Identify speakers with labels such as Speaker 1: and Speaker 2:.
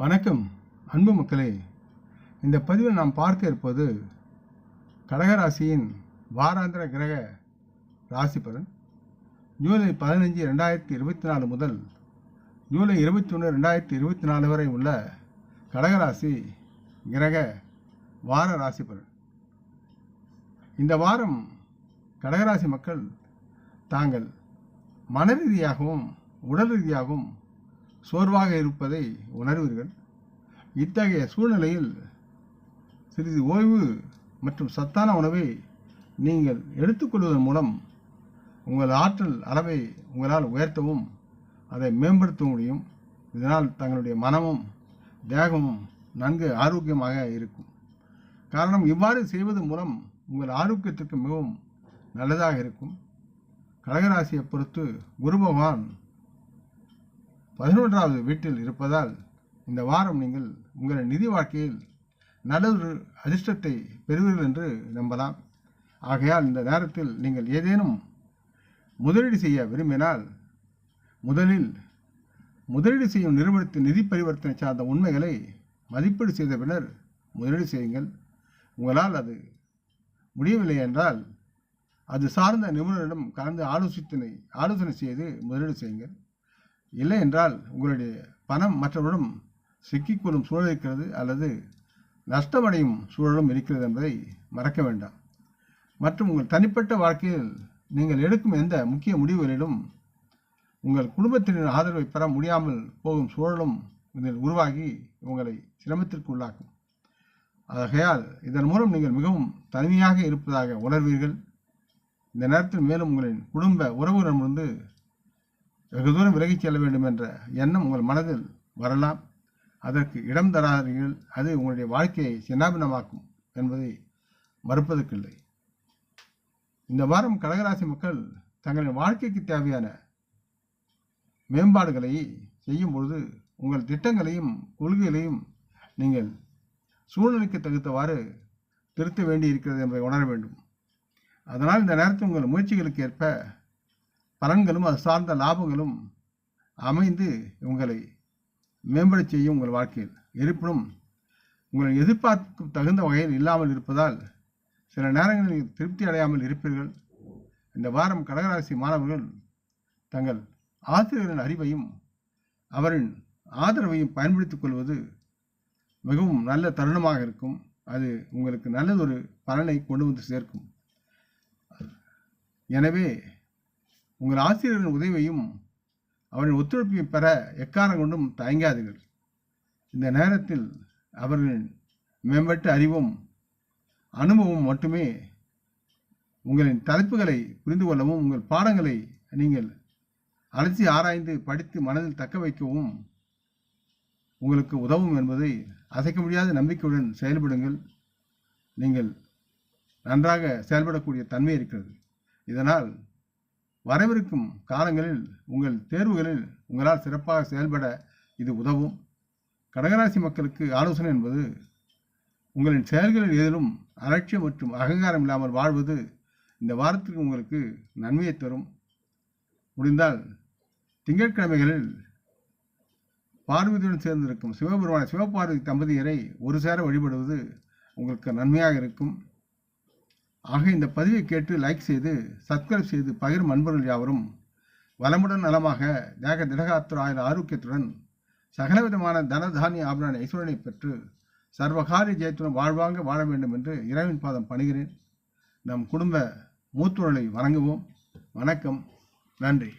Speaker 1: வணக்கம் அன்பு மக்களே. இந்த பதிவில் நாம் பார்க்க இருப்பது கடகராசியின் வாராந்திர கிரக ராசி பலன் ஜூலை பதினஞ்சு ரெண்டாயிரத்தி இருபத்தி நாலு முதல் ஜூலை இருபத்தி ஒன்று ரெண்டாயிரத்தி இருபத்தி நாலு வரை உள்ள கடகராசி கிரக வார ராசி பலன் இந்த வாரம் கடகராசி மக்கள் தாங்கள் மன ரீதியாகவும் உடல் ரீதியாகவும் சோர்வாக இருப்பதை உணர்வீர்கள். இத்தகைய சூழ்நிலையில் சிறிது ஓய்வு மற்றும் சத்தான உணவை நீங்கள் எடுத்துக்கொள்வதன் மூலம் உங்கள் ஆற்றல் அளவை உங்களால் உயர்த்தவும் அதை மேம்படுத்த முடியும். இதனால் தங்களுடைய மனமும் தேகமும் நன்கு ஆரோக்கியமாக இருக்கும். காரணம் இவ்வாறு செய்வதன் மூலம் உங்கள் ஆரோக்கியத்திற்கு மிகவும் நல்லதாக இருக்கும். கடகராசியை பொறுத்து குரு பகவான் பதினொன்றாவது வீட்டில் இருப்பதால் இந்த வாரம் நீங்கள் உங்கள் நிதி வாழ்க்கையில் நல்லதொரு அதிர்ஷ்டத்தை பெறுவீர்கள் என்று நம்பலாம். ஆகையால் இந்த நேரத்தில் நீங்கள் ஏதேனும் முதலீடு செய்ய விரும்பினால் முதலில் முதலீடு செய்யும் நிறுவனத்தின் நிதி பரிவர்த்தனை சார்ந்த உண்மைகளை மதிப்பீடு செய்த பின்னர் முதலீடு செய்யுங்கள். உங்களால் அது முடியவில்லை என்றால் அது சார்ந்த நிபுணரிடம் கலந்து ஆலோசித்தனை ஆலோசனை செய்து முதலீடு செய்யுங்கள். இல்லை என்றால் உங்களுடைய பணம் மற்றவரிடம் சிக்கிக்கொள்ளும் சூழல் இருக்கிறது அல்லது நஷ்டமடையும் சூழலும் இருக்கிறது என்பதை மறக்க வேண்டாம். மற்றும் உங்கள் தனிப்பட்ட வாழ்க்கையில் நீங்கள் எடுக்கும் எந்த முக்கிய முடிவுகளிலும் உங்கள் குடும்பத்தினர் ஆதரவை பெற முடியாமல் போகும் சூழலும் இதில் உருவாகி உங்களை சிரமத்திற்கு உள்ளாக்கும். ஆகையால் இதன் மூலம் நீங்கள் மிகவும் தனிமையாக இருப்பதாக உணர்வீர்கள். இந்த நேரத்தில் மேலும் உங்களின் குடும்ப உறவுகளிடமிருந்து வெகு தூரம் விலகிச் செல்ல வேண்டும் என்ற எண்ணம் உங்கள் மனதில் வரலாம். அதற்கு இடம் தராதீர்கள். அது உங்களுடைய வாழ்க்கையை சின்னாபினமாக்கும் என்பதை மறுப்பதற்கில்லை. இந்த வாரம் கடகராசி மக்கள் தங்களின் வாழ்க்கைக்கு தேவையான மேம்பாடுகளை செய்யும் பொழுது உங்கள் திட்டங்களையும் கொள்கைகளையும் நீங்கள் சூழ்நிலைக்கு தகுத்தவாறு திருத்த வேண்டி இருக்கிறது என்பதை உணர வேண்டும். அதனால் இந்த நேரத்தில் உங்கள் முயற்சிகளுக்கு ஏற்ப பலன்களும் அது சார்ந்த லாபங்களும் அமைந்து உங்களை மேம்பட செய்யும் உங்கள் வாழ்க்கையில். இருப்பினும் உங்களை எதிர்பார்க்கும் தகுந்த வகையில் இல்லாமல் இருப்பதால் சில நேரங்களில் திருப்தி அடையாமல் இருப்பீர்கள். இந்த வாரம் கடகராசி மாணவர்கள் தங்கள் ஆசிரியரின் அறிவையும் அவரின் ஆதரவையும் பயன்படுத்திக் கொள்வது மிகவும் நல்ல தருணமாக இருக்கும். அது உங்களுக்கு நல்லதொரு பலனை கொண்டு வந்து சேர்க்கும். எனவே உங்கள் ஆசிரியரின் உதவியையும் அவரின் ஒத்துழைப்பையும் பெற எக்காரம் கொண்டும் தயங்காதீர்கள். இந்த நேரத்தில் அவர்களின் மேம்பட்ட அறிவும் அனுபவம் மட்டுமே உங்களின் தலைப்புகளை புரிந்து கொள்ளவும் உங்கள் பாடங்களை நீங்கள் அலசி ஆராய்ந்து படித்து மனதில் தக்க வைக்கவும் உங்களுக்கு உதவும் என்பதை அசைக்க முடியாத நம்பிக்கையுடன் செயல்படுங்கள். நீங்கள் நன்றாக செயல்படக்கூடிய தன்மை இருக்கிறது. இதனால் வரவிருக்கும் காலங்களில் உங்கள் தேர்வுகளில் உங்களால் சிறப்பாக செயல்பட இது உதவும். கடகராசி மக்களுக்கு ஆலோசனை என்பது உங்களின் செயல்களில் ஏதிலும் அலட்சியம் மற்றும் அகங்காரம் இல்லாமல் வாழ்வது இந்த வாரத்திற்கு உங்களுக்கு நன்மையை தரும். முடிந்தால் திங்கட்கிழமைகளில் பார்வதியுடன் சேர்ந்திருக்கும் சிவபெருமான சிவபார்வதி தம்பதியரை ஒரு சேர வழிபடுவது உங்களுக்கு நன்மையாக இருக்கும். ஆக இந்த பதிவை கேட்டு லைக் செய்து சப்ஸ்கிரைப் செய்து பகிரும் அன்பர்கள் யாவரும் வளமுடன் நலமாக தேக திடகாத்திர ஆயுத ஆரோக்கியத்துடன் சகலவிதமான தனதானிய ஆபரான ஆபரண ஐஸ்வரனை பெற்று சர்வகாரிய ஜெயத்துடன் வாழ்வாங்க வாழ வேண்டும் என்று இறைவின் பாதம் பணிகிறேன். நம் குடும்ப மூத்தோர்களை வணங்குவோம். வணக்கம். நன்றி.